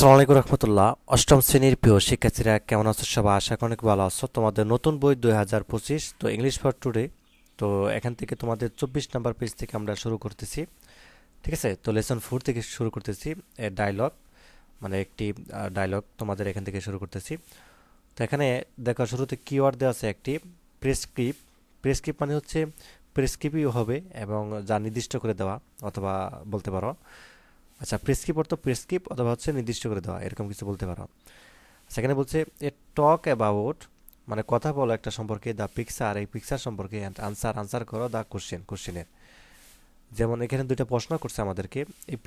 আসসালামু আলাইকুম রহমতুল্লাহ। অষ্টম শ্রেণির প্রিয় শিক্ষার্থীরা, কেমন আছো সবাই? আশা করি অনেক ভালো আছো। তোমাদের নতুন বই দুই হাজার পঁচিশ, তো ইংলিশ ফর টুডে তো এখান থেকে তোমাদের চব্বিশ নাম্বার পেজ থেকে আমরা শুরু করতেছি। ঠিক আছে? তো লেসন ফোর থেকে শুরু করতেছি ডায়লগ মানে একটি ডায়লগ তোমাদের এখান থেকে শুরু করতেছি। তো এখানে দেখো, শুরুতে কিওয়ার্ড দেওয়া আছে একটি প্রেসক্রিপ প্রেসক্রিপ মানে হচ্ছে প্রেসক্রিপই হবে এবং যা নির্দিষ্ট করে দেওয়া অথবা বলতে পারো। আচ্ছা প্রেসক্রিপ অর্থ প্রেসক্রিপ অথবা হচ্ছে নির্দিষ্ট করে দেওয়া, এরকম কিছু বলতে পারো। সেখানে বলছে এ টক অ্যাবাউট মানে কথা বলো একটা সম্পর্কে দ্য পিকচার এই পিকচার সম্পর্কে অ্যান্ড আনসার আনসার করো দ্য কোশ্চেন কোশ্চেনের যেমন এখানে দুইটা প্রশ্ন করছে আমাদেরকে, এই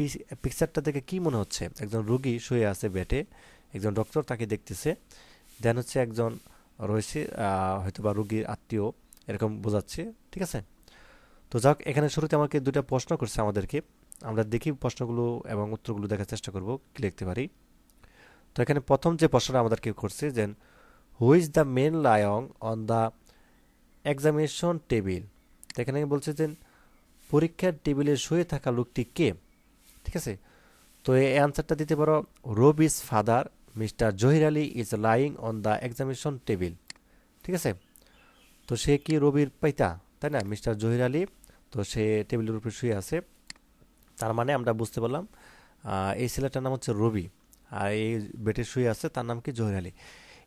পিকচারটা দেখে কি মনে হচ্ছে? একজন রুগী শুয়ে আছে বেটে একজন ডক্টর তাকে দেখতেছে দেন হচ্ছে একজন রয়েছে হয়তো বা রুগীর আত্মীয়, এরকম বোঝাচ্ছে, ঠিক আছে? তো যাক, এখানে শুরুতে আমাকে দুটা প্রশ্ন করছে আমাদেরকে। আমরা দেখি প্রশ্নগুলো এবং উত্তরগুলো দেখার চেষ্টা করব, কি লিখতে পারি? তো এখানে প্রথম যে প্রশ্নটা আমাদের আমাদেরকে করছে যে who is the men lying on the examination table তো এখানে বলছে যে, পরীক্ষার টেবিলে শুয়ে থাকা লোকটি কে? ঠিক আছে? তো এই অ্যান্সারটা দিতে পারো Robi's is father mister Zahir Ali is lying on the examination table ঠিক আছে? তো সে কি রবির পাইতা তাই না? মিস্টার জহির আলী তো সে টেবিলের উপরে শুয়ে আছে। তার মানে আমরা বুঝতে পারলাম এই ছেলেটার নাম হচ্ছে রবি, আর এই বেটে শুয়ে আছে তার নাম কি জহির আলী।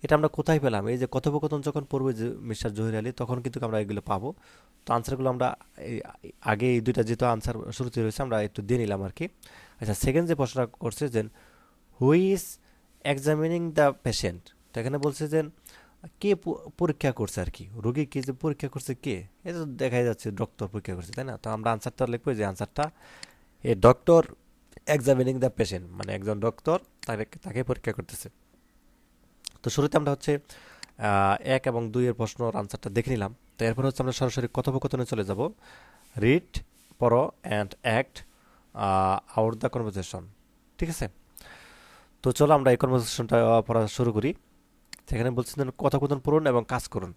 এটা আমরা কোথায় পেলাম? এই যে কথোপকথন যখন পড়বে যে মিস্টার জহির আলী, তখন কিন্তু আমরা এগুলো পাবো। তো আনসারগুলো আমরা আগে এই দুইটা যেহেতু আনসার শুরুতে রয়েছে, আমরা একটু দিয়ে নিলাম আর কি। আচ্ছা সেকেন্ড যে প্রশ্নটা করছে যে who is examining the patient তো এখানে বলছে যে, কে পরীক্ষা করছে আর কি? রোগী কে যে পরীক্ষা করছে কে? এটা দেখাই যাচ্ছে ডক্টর পরীক্ষা করছে, তাই না? তো আমরা আনসারটা লিখব যে আনসারটা a doctor examining the patient মানে একজন ডক্টর তাকে তাকে পরীক্ষা করতেছে। তো শুরুতে আমরা হচ্ছে এক এবং দুইয়ের প্রশ্নর আনসারটা দেখে নিলাম। তো এরপর হচ্ছে আমরা সরাসরি কথোপকথনে চলে যাব। রিড পড়ো and act out the conversation ঠিক আছে? তো চলো আমরা এই কনভারসেশনটা পড়া শুরু করি। সেখানে বলছেন কথোপকথন পড়ুন এবং কাজ করুন।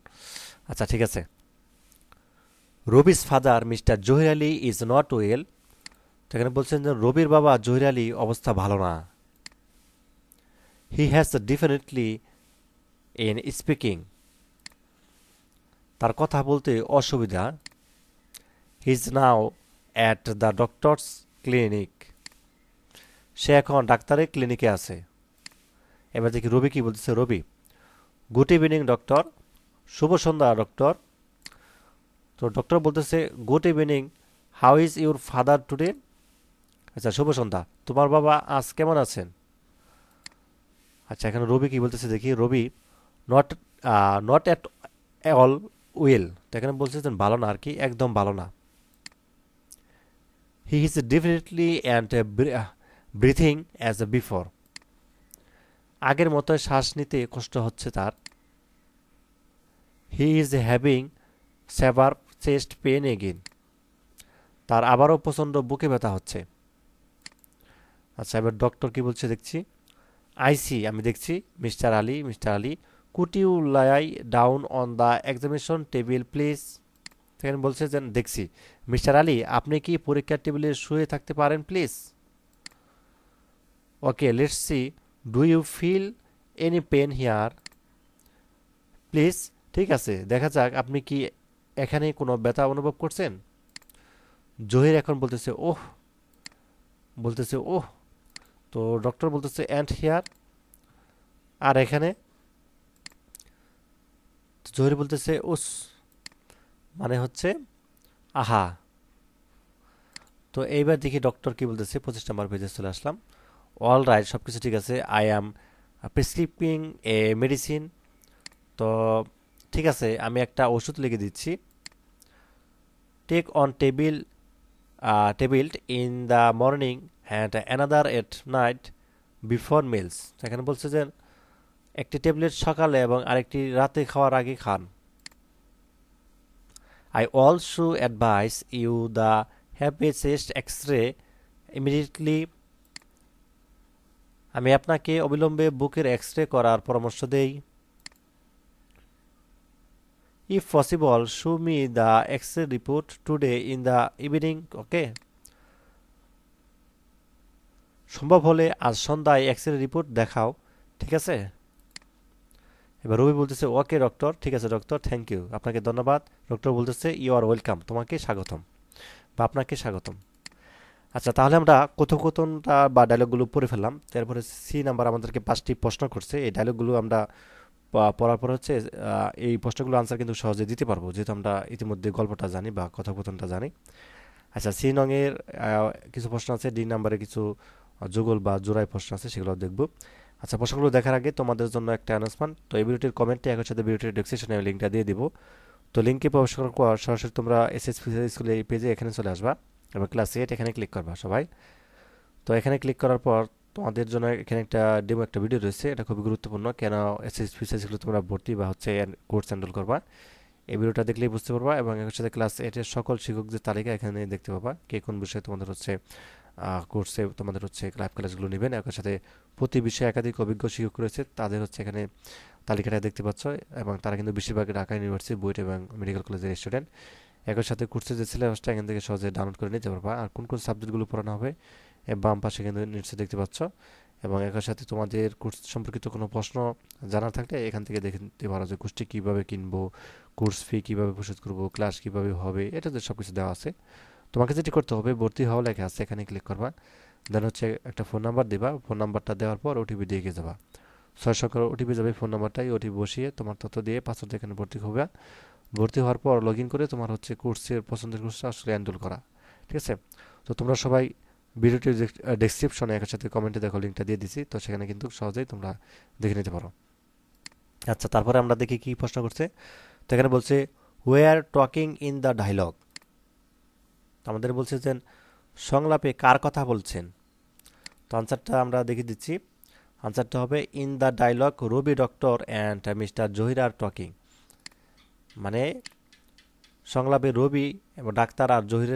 আচ্ছা ঠিক আছে। Robi's father mister Zahir Ali is not well তো এখানে বলছেন যে, রবির বাবা জহির আলী অবস্থা ভালো না। He has definitely in speaking তার কথা বলতে অসুবিধা। He is now at the doctor's clinic সে এখন ডাক্তারের ক্লিনিকে আছে। এবার দেখি রবি কি বলতেছে। রবি গুড ইভিনিং ডক্টর শুভ সন্ধ্যা ডক্টর তো ডক্টর বলতেছে good evening how is your father today আচ্ছা শুভ সন্ধ্যা। তোমার বাবা আজ কেমন আছেন? আচ্ছা এখানে রবি কি বলতেছে দেখি। Robi not not at all well তো এখানে বলতেছেন ভালো না আর কি, একদম ভালো না। He is definitely and breathing as a before আগের মতো শ্বাস নিতে কষ্ট হচ্ছে তার। He is having severe chest pain again তার আবারও প্রচণ্ড বুকে ব্যথা হচ্ছে। আচ্ছা এবার ডক্টর কি বলছে দেখছি? আইসি আমি দেখছি, mister Ali mister Ali you lie down on the examination table, please. সেখানে বলছে যে, দেখছি, মিস্টার আলী, আপনি কি পরীক্ষার টেবিলে শুয়ে থাকতে পারেন, please? Okay let's see do you feel any pain here please, ঠিক আছে, দেখা যাক, আপনি কি এখানে কোনো ব্যথা অনুভব করছেন? জহির এখন বলতেছে, ওহ বলতেছে, ওহ তো ডক্টর বলতেছে অ্যান্ড হেয়ার আর এখানে? জহির বলতেছে, উস মানে হচ্ছে, আহা। তো এইবার দেখি ডক্টর কি বলতেছে, পঁচিশ নম্বর পেজে চলে আসলাম। অল রাইট সব কিছু ঠিক আছে। আই অ্যাম প্রেসক্রিপিং এ মেডিসিন তো ঠিক আছে, আমি একটা ওষুধ লিখে দিচ্ছি। Take on table tablet in the morning and another at night before meals এখানে বলছে যে একটি ট্যাবলেট সকালে এবং আরেকটি রাতে খাওয়ার আগে খান। I also advise you the have a chest X ray immediately আমি আপনাকে অবিলম্বে বুকের এক্স রে করার পরামর্শ দেই। If possible show me the X ray report today in the evening okay সম্ভব হলে আজ সন্ধ্যায় এক্স রে রিপোর্ট দেখাও, ঠিক আছে? এবার রবি বলতেছে, ওকে ডক্টর ঠিক আছে ডক্টর থ্যাংক ইউ আপনাকে ধন্যবাদ। ডক্টর বলতেছে ইউ আর ওয়েলকাম তোমাকে স্বাগতম, বা আপনাকে স্বাগতম। আচ্ছা তাহলে আমরা কথোপকথনটা বা ডায়লগগুলো পড়ে ফেললাম। তারপরে সি নাম্বার আমাদেরকে পাঁচটি প্রশ্ন করছে। এই ডায়লগগুলো আমরা পড়ার পর হচ্ছে এই প্রশ্নগুলো আনসার কিন্তু সহজে দিতে পারব। যেহেতু আমরা ইতিমধ্যে গল্পটা জানি বা কথোপকথনটা জানি। আচ্ছা সি নংয়ের কিছু প্রশ্ন আছে ডি নাম্বারে কিছু যুগল বা জোড়াই প্রশ্ন আছে, সেগুলো দেখব। আচ্ছা প্রশ্নগুলো দেখার আগে তোমাদের জন্য একটা অ্যানাউন্সমেন্ট তো এই ভিডিওটির কমেন্টে একই সাথে ভিডিওটির ডেসক্রিপশনে লিঙ্কটা দিয়ে দিব। তো লিঙ্কে প্রবেশ করার পর সরাসরি তোমরা এসএসপি স্কুলে এই পেজে এখানে চলে আসবা এবং ক্লাস এইট এখানে ক্লিক করবা সবাই। তো এখানে ক্লিক করার পর তোমাদের জন্য এখানে একটা ডেমো একটা ভিডিও রয়েছে। এটা খুবই গুরুত্বপূর্ণ। কেন এসএসপি স্কুলে তোমরা ভর্তি বা হচ্ছে কোর্স হ্যান্ডেল করবা, এই ভিডিওটা দেখলেই বুঝতে পারবা এবং এর সাথে ক্লাস এইটের সকল শিক্ষকদের তালিকা এখানে দেখতে পাবা। কে কোন বিষয়ে তোমাদের হচ্ছে কোর্সে তোমাদের হচ্ছে লাইভ ক্লাসগুলো নেবেন। একের সাথে প্রতি বিষয়ে একাধিক অভিজ্ঞ শিক্ষক রয়েছে। তাদের হচ্ছে এখানে তালিকাটা দেখতে পাচ্ছ এবং তারা কিন্তু বেশিরভাগ ঢাকা ইউনিভার্সিটি বুয়েট এবং মেডিকেল কলেজের স্টুডেন্ট একই সাথে কোর্সের যে সিলেবাসটা এখান থেকে সহজে ডাউনলোড করে নিতে পারবা। আর কোন কোন সাবজেক্টগুলো পড়ানো হবে বাম পাশে কিন্তু নিশ্চয় দেখতে পাচ্ছ। এবং একই সাথে তোমাদের কোর্স সম্পর্কিত কোনো প্রশ্ন জানা থাকলে এখান থেকে দেখে নিতে পারো যে কোর্সটি কীভাবে কিনবো কোর্স ফি কীভাবে পরিশোধ করব ক্লাস কীভাবে হবে এটাতে সব কিছু দেওয়া আছে। তোমাকে যেটি করতে হবে, ভর্তি হওয়া লেখা আছে, এখানে ক্লিক করবা। দেন হচ্ছে একটা ফোন নাম্বার দিবা ফোন নাম্বারটা দেওয়ার পর ওটিপি দিয়ে গিয়ে যাবা। ছয় সংখ্যার ওটিপি যাবে ফোন নাম্বারটাই ওটিপি বসিয়ে তোমার তথ্য দিয়ে পাসওয়ার্ড এখানে ভর্তি হবে। ভর্তি হওয়ার পর লগ করে তোমার হচ্ছে কোর্সের পছন্দের কোর্সটা আসলে এনরোল করা। ঠিক আছে? তো তোমরা সবাই ভিডিওটির ডেসক্রিপশনে একের সাথে কমেন্টে দেখো লিঙ্কটা দিয়ে দিছি। তো সেখানে কিন্তু সহজেই তোমরা দেখে নিতে পারো। আচ্ছা তারপরে আমরা দেখি কি প্রশ্ন করছে। তো এখানে বলছে were talking in the dialogue আমাদের বলছে যে, সংলাপে কার কথা বলছেন? তো আনসারটা আমরা দেখে দিচ্ছি। আনসারটা হবে in the dialogue Robi doctor and mister Zahir are talking মানে সংলাপে রবি এবং ডাক্তার আর জহির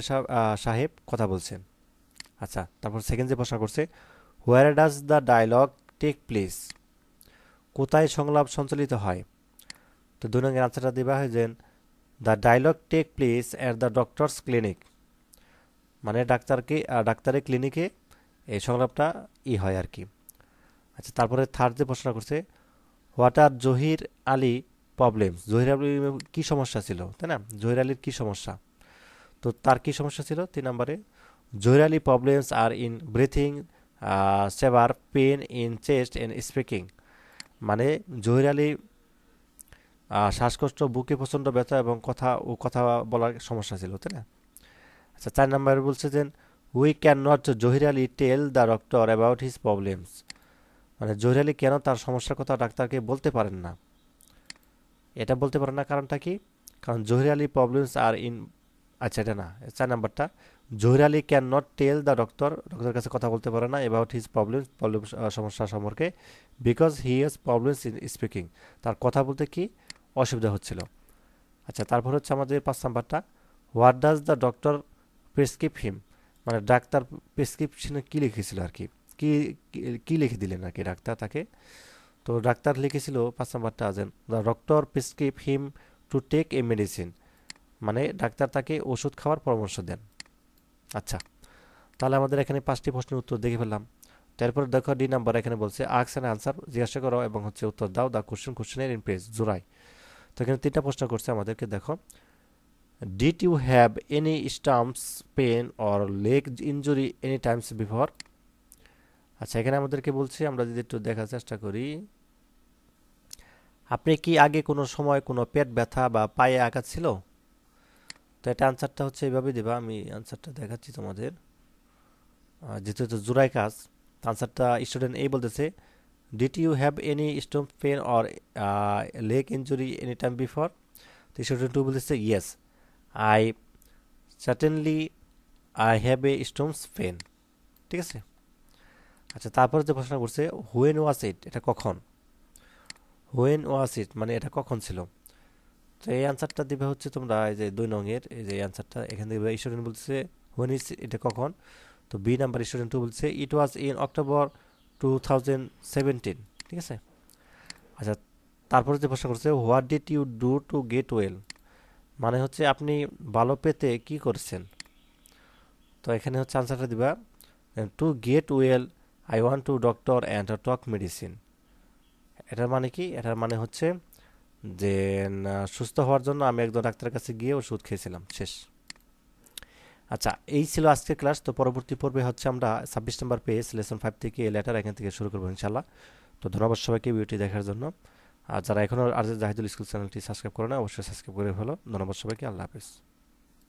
সাহেব কথা বলছেন। আচ্ছা তারপর সেকেন্ড যে প্রশ্ন করছে where does the dialogue take place কোথায় সংলাপ সঞ্চালিত হয়? তো দুই নম্বরের আনসারটা দেওয়া হয় যে the dialogue take place at the doctor's clinic মানে ডাক্তারকে ডাক্তারের ক্লিনিকে এই সংলাপটা ই হয় আর কি। আচ্ছা তারপরে থার্ড যে প্রশ্ন করছে what are Zahir Ali problems Zahir আলীর কী সমস্যা ছিল, তাই না? জহির আলীর কী সমস্যা? তো তার কী সমস্যা ছিল? তিন নম্বরে Zahir Ali problems are in breathing severe pain in chest and speaking মানে জহির আলী শ্বাসকষ্ট, বুকে প্রচণ্ড ব্যথা এবং কথা ও কথা বলার সমস্যা ছিল, তাই না? আচ্ছা চার নম্বরে বলছে যে we can not Zahir Ali tell the doctor about his problems মানে জহির আলী কেন তার সমস্যার কথা ডাক্তারকে বলতে পারেন না? এটা বলতে পারেন না কারণটা কি? কারণ Zahir Ali problems are in আচ্ছা এটা না চার নাম্বারটা। Zahir Ali can not tell the doctor ডক্টরের কাছে কথা বলতে পারে না অ্যাবাউট হিজ প্রবলেমস প্রবলেম সমস্যা সম্পর্কে because he has problems in speaking তার কথা বলতে কি অসুবিধা হচ্ছিল? আচ্ছা তারপর হচ্ছে আমাদের পাঁচ নাম্বারটা। What does the doctor prescribe him মানে ডাক্তার প্রেসক্রিপশনে কী লিখেছিল আর কি? কী লিখে দিলেন আর কি ডাক্তার তাকে? তো ডাক্তার লিখেছিল পাঁচ নাম্বারটা আছেন the doctor prescribe him to take a medicine মানে ডাক্তার তাকে ওষুধ খাওয়ার পরামর্শ দেন। আচ্ছা তাহলে আমাদের এখানে পাঁচটি প্রশ্নের উত্তর দেখে ফেললাম। তারপরে দেখো ডি নাম্বার এখানে বলছে আক্স অ্যান্ড আনসার জিজ্ঞাসা করো এবং হচ্ছে উত্তর দাও দ্য কোশ্চেন কোশ্চেনের ইন পেজ জোড়াই তো এখানে তিনটা প্রশ্ন করছে আমাদেরকে, দেখো। Did you have any stomach pain or leg injury any times before আচ্ছা এখানে আমাদেরকে বলছে, আমরা যদি একটু দেখার চেষ্টা করি। আপনি কি আগে কোনো সময় কোনো পেট ব্যথা বা পায়ে আঘাত ছিল? তো এটা আনসারটা হচ্ছে এইভাবে দেবা, আমি আনসারটা দেখাচ্ছি তোমাদের। যেহেতু এটা জোড়াই কাজ আনসারটা স্টুডেন্ট এই বলতেছে did you have any stomach pain or leg injury any time before তো স্টুডেন্ট টু বলতেছে yes I certainly I have a stomachs pain ঠিক আছে? আচ্ছা তারপর যে প্রশ্ন করছে হোয়েন ওয়াস ইট এটা কখন? হোয়েন ওয়াস ইট মানে এটা কখন ছিল? তো এই অ্যান্সারটা দিবে হচ্ছে তোমরা, এই যে দুই নঙের এই যে অ্যান্সারটা এখান থেকে স্টুডেন্ট বলছে হোয়েন ইস এটা কখন? তো বি নাম্বার স্টুডেন্ট টু বলছে it was in October two thousand seventeen ঠিক আছে? আচ্ছা তারপরে যে প্রশ্ন করছে what did you do to get well মানে হচ্ছে আপনি ভালো পেতে কি করছেন? তো এখানে হচ্ছে আনসারটা দিবা। To get well I want to doctor and talk medicine এটার মানে কি? এটার মানে হচ্ছে যে সুস্থ হওয়ার জন্য আমি একজন ডাক্তারের কাছে গিয়ে ওষুধ খেয়েছিলাম। শেষ। আচ্ছা এই ছিল আজকের ক্লাস তো পরবর্তী পর্বে হচ্ছে আমরা ছাব্বিশ নম্বর পেজ লেসন ফাইভ থেকে লেটার এখান থেকে শুরু করব ইনশাল্লাহ তো ধন্যবাদ সবাইকে ভিডিওটি দেখার জন্য। আর যারা এখনও আর জাহিদুল স্কুল চ্যানেলটি সাবস্ক্রাইব করে না, অবশ্যই সাবস্ক্রাইব করে ফেলো। ধন্যবাদ সবাইকে, আল্লাহ হাফিজ।